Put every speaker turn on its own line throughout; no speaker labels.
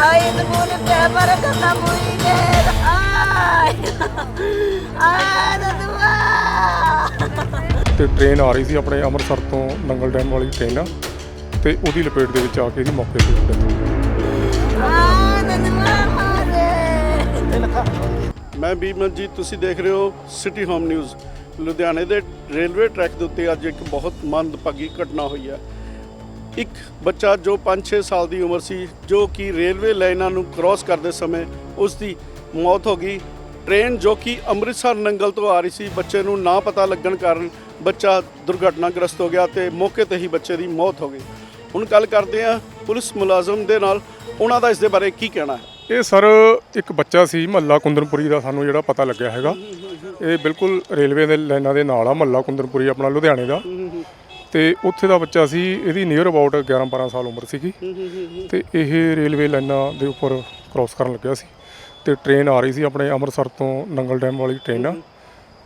Ay, nabunin kaya para katamuinin! Ay! Ay, natuwa!
ਤੇ train ਆ ਰਹੀ ਸੀ ਆਪਣੇ ਅੰਮ੍ਰਿਤਸਰ ਤੋਂ ਨੰਗਲ ਡੈਮ ਵਾਲੀ ਟ੍ਰੇਨ ਆ ਤੇ ਉਹਦੀ ਲਪੇਟ ਦੇ ਵਿੱਚ ਆ ਕੇ ਇਹਦੀ ਮੌਕੇ ਤੇ ਡੈਥ ਹੋ ਗਈ
ਮੈਂ ਬੀਮਨ ਤੁਸੀਂ ਦੇਖ ਰਹੇ ਹੋ ਸਿਟੀ ਹੋਮ ਨਿਊਜ਼ ਲੁਧਿਆਣੇ ਦੇ ਰੇਲਵੇ ਟਰੈਕ ਦੇ ਉੱਤੇ ਅੱਜ ਇੱਕ ਬਹੁਤ ਮੰਦਭਾਗੀ ਘਟਨਾ ਹੋਈ ਹੈ ਇੱਕ ਬੱਚਾ ਜੋ 5-6 ਸਾਲ ਦੀ ਉਮਰ ਸੀ, ਜੋ ਕਿ ਰੇਲਵੇ ਲਾਈਨਾਂ ਨੂੰ ਕ੍ਰਾਸ ਕਰਦੇ ਸਮੇਂ ਉਸ ਦੀ ਮੌਤ ਹੋ ਗਈ। ਟ੍ਰੇਨ ਜੋ ਕਿ ਅੰਮ੍ਰਿਤਸਰ ਨੰਗਲ ਤੋਂ ਆ ਰਹੀ ਸੀ, ਬੱਚੇ ਨੂੰ ਨਾ ਪਤਾ ਲੱਗਣ ਕਾਰਨ ਬੱਚਾ ਦੁਰਘਟਨਾਗ੍ਰਸਤ ਹੋ ਗਿਆ ਤੇ ਮੌਕੇ ਤੇ ਹੀ ਬੱਚੇ ਦੀ ਮੌਤ ਹੋ ਗਈ। ਹੁਣ ਗੱਲ ਕਰਦੇ ਹਾਂ ਪੁਲਿਸ ਮੁਲਾਜ਼ਮ ਦੇ ਨਾਲ। ਉਹਨਾਂ ਦਾ ਇਸ ਦੇ ਬਾਰੇ ਕੀ ਕਹਿਣਾ ਹੈ?
ਇਹ ਸਰ ਇੱਕ ਬੱਚਾ ਸੀ ਮਹੱਲਾ ਕੁੰਦਨਪੁਰੀ ਦਾ ਸਾਨੂੰ ਜਿਹੜਾ ਪਤਾ ਲੱਗਿਆ ਹੈਗਾ। ਇਹ ਬਿਲਕੁਲ ਰੇਲਵੇ ਦੇ ਲਾਈਨਾਂ ਦੇ ਨਾਲ ਆ ਮਹੱਲਾ ਕੁੰਦਨਪੁਰੀ ਆਪਣਾ ਲੁਧਿਆਣੇ ਦਾ। ਤੇ ਉੱਥੇ ਦਾ ਬੱਚਾ ਸੀ ਇਹਦੀ ਨੀਅਰ ਅਬਾਊਟ 11 12 ਸਾਲ ਉਮਰ ਸੀਗੀ। ਤੇ ਇਹ ਰੇਲਵੇ ਲਾਈਨਾਂ ਦੇ ਉੱਪਰ ਕ੍ਰਾਸ ਕਰਨ ਲੱਗਿਆ ਸੀ। ਤੇ ਟ੍ਰੇਨ ਆ ਰਹੀ ਸੀ ਆਪਣੇ ਅੰਮ੍ਰਿਤਸਰ ਤੋਂ ਨੰਗਲ ਡੈਮ ਵਾਲੀ ਟ੍ਰੇਨ ਆ।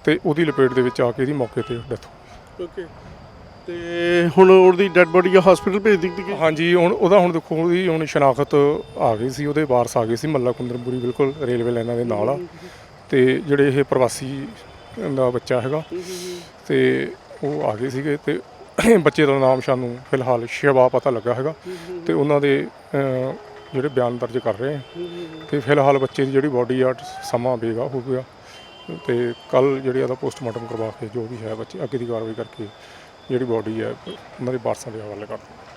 ਤੇ ਉਹਦੀ ਲਪੇਟ ਦੇ ਵਿੱਚ ਆ ਕੇ ਇਹਦੀ ਮੌਕੇ ਤੇ ਡੈਥ ਹੋ
ਓਕੇ ਤੇ ਹੁਣ ਉਹਦੀ ਡੈੱਡ ਬੋਡੀ ਹਸਪੀਟਲ ਭੇਜ ਦਿੱਤੀ ਗਈ
ਗਈ ਹਾਂਜੀ ਹੁਣ ਉਹਦਾ ਹੁਣ ਦੇਖੋ ਉਹਦੀ ਹੁਣ ਸ਼ਨਾਖਤ ਆ ਗਈ ਸੀ ਉਹਦੇ ਵਾਰਸ ਆ ਗਏ ਸੀ ਮੱਲਾ ਕੁੰਦਰਪੁਰੀ ਬਿਲਕੁਲ ਰੇਲਵੇ ਲਾਈਨਾਂ ਦੇ ਨਾਲ ਆ। ਤੇ ਜਿਹੜੇ ਇਹ ਪ੍ਰਵਾਸੀ ਦਾ ਬੱਚਾ ਹੈਗਾ ਤੇ ਉਹ ਆ ਗਏ ਸੀਗੇ ਤੇ ਬੱਚੇ ਦਾ ਨਾਮ ਸਾਨੂੰ ਫਿਲਹਾਲ ਸ਼ਿਵਾ ਪਤਾ ਲੱਗਾ ਹੈਗਾ ਤੇ ਉਹਨਾਂ ਦੇ ਅਹ, ਜਿਹੜੇ ਬਿਆਨ ਦਰਜ ਕਰ ਰਹੇ ਆ। ਤੇ ਫਿਲਹਾਲ ਬੱਚੇ ਦੀ ਜਿਹੜੀ ਬਾਡੀ ਆ ਸਮਾਂ ਬੇਗਾ ਹੋ ਗਿਆ ਤੇ ਕੱਲ ਜਿਹੜੇ ਉਹਦਾ ਪੋਸਟਮਾਰਟਮ ਕਰਵਾ ਕੇ ਜੋ ਵੀ ਹੈ ਬੱਚੇ ਅੱਗੇ ਦੀ ਕਾਰਵਾਈ ਕਰਕੇ ਜਿਹੜੀ ਬਾਡੀ ਹੈ ਉਹਨਾਂ ਦੇ ਵਾਰਸਾਂ ਦੇ ਹਵਾਲੇ ਕਰ ਦਿੱਤੀ